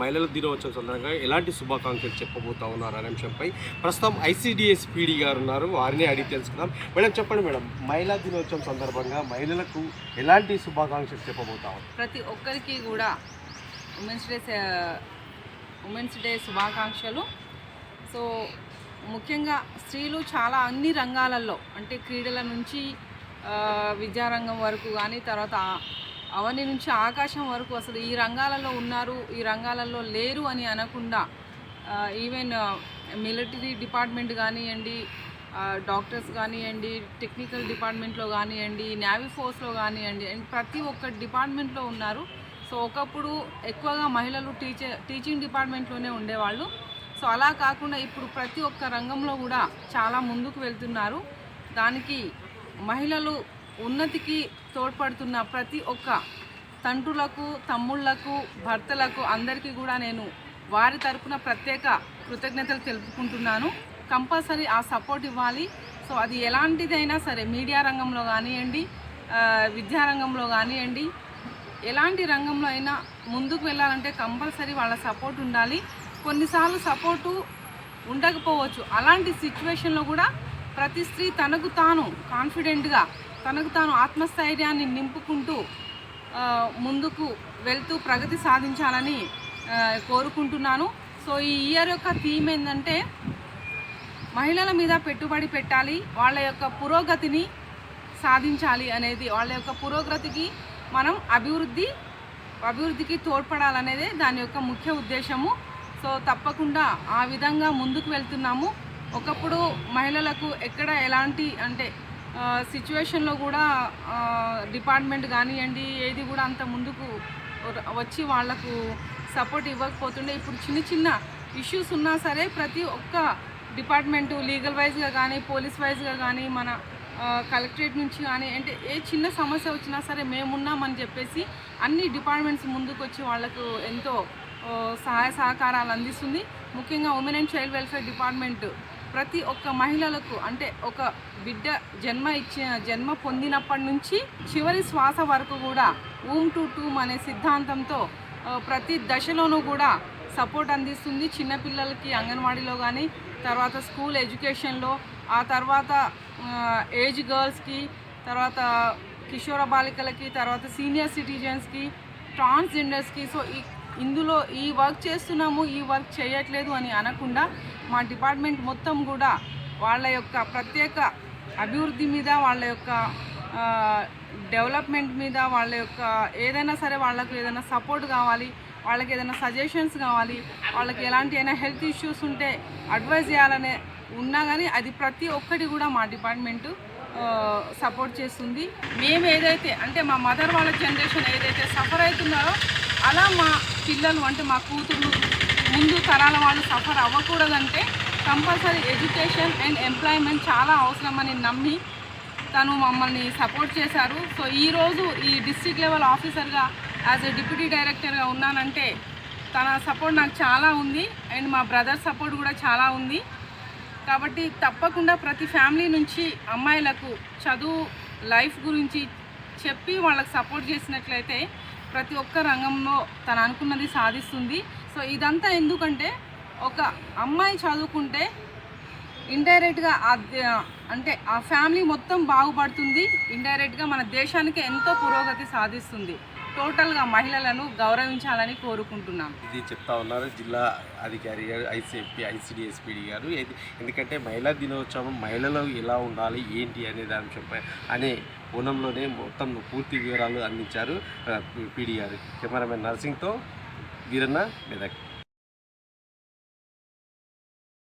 మహిళల దినోత్సవం సందర్భంగా ఎలాంటి శుభాకాంక్షలు చెప్పబోతా ఉన్నారు అనే అంశంపై ప్రస్తుతం ఐసీడిఎస్ పీడీ గారు ఉన్నారు. వారిని అడిగి తెలుసుకుందాం. మేడం చెప్పండి మేడం. మహిళా దినోత్సవం సందర్భంగా మహిళలకు ఎలాంటి శుభాకాంక్షలు చెప్పబోతా ప్రతి ఒక్కరికి కూడా ఉమెన్స్ డే ఉమెన్స్ డే శుభాకాంక్షలు. సో ముఖ్యంగా స్త్రీలు చాలా అన్ని రంగాలలో అంటే క్రీడల నుంచి విద్యారంగం వరకు కానీ తర్వాత అవని నుంచి ఆకాశం వరకు అసలు ఈ రంగాలలో ఉన్నారు ఈ రంగాలలో లేరు అని అనకుండా ఈవెన్ మిలిటరీ డిపార్ట్మెంట్ కానివ్వండి డాక్టర్స్ కానివ్వండి టెక్నికల్ డిపార్ట్మెంట్లో కానివ్వండి నేవీ ఫోర్స్లో కానివ్వండి అండ్ ప్రతి ఒక్క డిపార్ట్మెంట్లో ఉన్నారు. సో ఒకప్పుడు ఎక్కువగా మహిళలు టీచర్ టీచింగ్ డిపార్ట్మెంట్లోనే ఉండేవాళ్ళు. సో అలా కాకుండా ఇప్పుడు ప్రతి ఒక్క రంగంలో కూడా చాలా ముందుకు వెళ్తున్నారు. దానికి మహిళలు ఉన్నతికి తోడ్పడుతున్న ప్రతి ఒక్క తండ్రులకు తమ్ముళ్ళకు భర్తలకు అందరికీ కూడా నేను వారి తరపున ప్రత్యేక కృతజ్ఞతలు తెలుపుకుంటున్నాను. కంపల్సరీ ఆ సపోర్ట్ ఇవ్వాలి. సో అది ఎలాంటిదైనా సరే మీడియా రంగంలో కానివ్వండి విద్యారంగంలో కానివ్వండి ఎలాంటి రంగంలో అయినా ముందుకు వెళ్ళాలంటే కంపల్సరీ వాళ్ళ సపోర్ట్ ఉండాలి. కొన్నిసార్లు సపోర్టు ఉండకపోవచ్చు. అలాంటి సిచ్యువేషన్లో కూడా ప్రతి స్త్రీ తనకు తాను కాన్ఫిడెంట్గా తనకు తాను ఆత్మస్థైర్యాన్ని నింపుకుంటూ ముందుకు వెళ్తూ ప్రగతి సాధించాలని కోరుకుంటున్నాను. సో ఈ ఇయర్ యొక్క థీమ్ ఏంటంటే మహిళల మీద పెట్టుబడి పెట్టాలి వాళ్ళ యొక్క పురోగతిని సాధించాలి అనేది వాళ్ళ యొక్క పురోగతికి మనం అభివృద్ధి అభివృద్ధికి తోడ్పడాలనేదే దాని యొక్క ముఖ్య ఉద్దేశము. సో తప్పకుండా ఆ విధంగా ముందుకు వెళ్తున్నాము. ఒకప్పుడు మహిళలకు ఎక్కడ ఎలాంటి అంటే సిచ్యువేషన్లో కూడా డిపార్ట్మెంట్ కానివ్వండి ఏది కూడా అంత ముందుకు వచ్చి వాళ్ళకు సపోర్ట్ ఇవ్వకపోతుండే ఇప్పుడు చిన్న చిన్న ఇష్యూస్ ఉన్నా సరే ప్రతి ఒక్క డిపార్ట్మెంటు లీగల్ వైజ్గా కానీ పోలీస్ వైజ్గా కానీ మన కలెక్టరేట్ నుంచి కానీ అంటే ఏ చిన్న సమస్య వచ్చినా సరే మేమున్నామని చెప్పేసి అన్ని డిపార్ట్మెంట్స్ ముందుకు వచ్చి వాళ్ళకు ఎంతో సహాయ సహకారాలు అందిస్తుంది. ముఖ్యంగా women and child welfare department ప్రతి ఒక్క మహిళలకు అంటే ఒక బిడ్డ జన్మ ఇచ్చిన జన్మ పొందినప్పటి నుంచి చివరి శ్వాస వరకు కూడా ఊమ్ టు టూమ్ అనే సిద్ధాంతంతో ప్రతి దశలోనూ కూడా సపోర్ట్ అందిస్తుంది చిన్నపిల్లలకి అంగన్వాడీలో కానీ తర్వాత స్కూల్ ఎడ్యుకేషన్లో ఆ తర్వాత ఏజ్ గర్ల్స్కి తర్వాత కిషోర బాలికలకి తర్వాత సీనియర్ సిటిజన్స్కి ట్రాన్స్జెండర్స్కి. సో ఈ ఇందులో ఈ వర్క్ చేస్తున్నాము ఈ వర్క్ చేయట్లేదు అని అనకుండా మా డిపార్ట్మెంట్ మొత్తం కూడా వాళ్ళ యొక్క ప్రత్యేక అభివృద్ధి మీద వాళ్ళ యొక్క డెవలప్మెంట్ మీద వాళ్ళ యొక్క ఏదైనా సరే వాళ్ళకు ఏదైనా సపోర్ట్ కావాలి వాళ్ళకి ఏదైనా సజెషన్స్ కావాలి వాళ్ళకి ఎలాంటి అయినా హెల్త్ ఇష్యూస్ ఉంటే అడ్వైజ్ చేయాలనే ఉన్నా కానీ అది ప్రతి ఒక్కటి కూడా మా డిపార్ట్మెంటు సపోర్ట్ చేస్తుంది. మేము ఏదైతే అంటే మా మదర్ వాళ్ళ జనరేషన్ ఏదైతే సఫర్ అవుతున్నారో అలా మా పిల్లలు అంటే మా కూతురు ముందు తరాల వాళ్ళు సఫర్ అవ్వకూడదంటే కంపల్సరీ ఎడ్యుకేషన్ అండ్ ఎంప్లాయ్మెంట్ చాలా అవసరమని నమ్మి తను మమ్మల్ని సపోర్ట్ చేశారు. సో ఈరోజు ఈ డిస్ట్రిక్ట్ లెవెల్ ఆఫీసర్గా యాజ్ ఎ డిప్యూటీ డైరెక్టర్గా ఉన్నానంటే తన సపోర్ట్ నాకు చాలా ఉంది అండ్ మా బ్రదర్ సపోర్ట్ కూడా చాలా ఉంది. కాబట్టి తప్పకుండా ప్రతి ఫ్యామిలీ నుంచి అమ్మాయిలకు చదువు లైఫ్ గురించి చెప్పి వాళ్ళకి సపోర్ట్ చేసినట్లయితే ప్రతి ఒక్క రంగంలో తను అనుకున్నది సాధిస్తుంది. సో ఇదంతా ఎందుకంటే ఒక అమ్మాయి చదువుకుంటే ఇండైరెక్ట్గా అంటే ఆ ఫ్యామిలీ మొత్తం బాగుపడుతుంది. ఇండైరెక్ట్గా మన దేశానికి ఎంతో పురోగతి సాధిస్తుంది. టోటల్గా మహిళలను గౌరవించాలని కోరుకుంటున్నాం. ఇది చెప్తా ఉన్నారు జిల్లా అధికారి గారు ఐసీఎంపీ ఐసీడీఎస్పీడి గారు. ఎందుకంటే మహిళా దినోత్సవం మహిళలు ఎలా ఉండాలి ఏంటి అనే దాని అనే కోణంలోనే మొత్తం పూర్తి వివరాలు అందించారు పీడి గారు. కెమెరామెన్ నర్సింగ్తో వీరన్న మెదక్.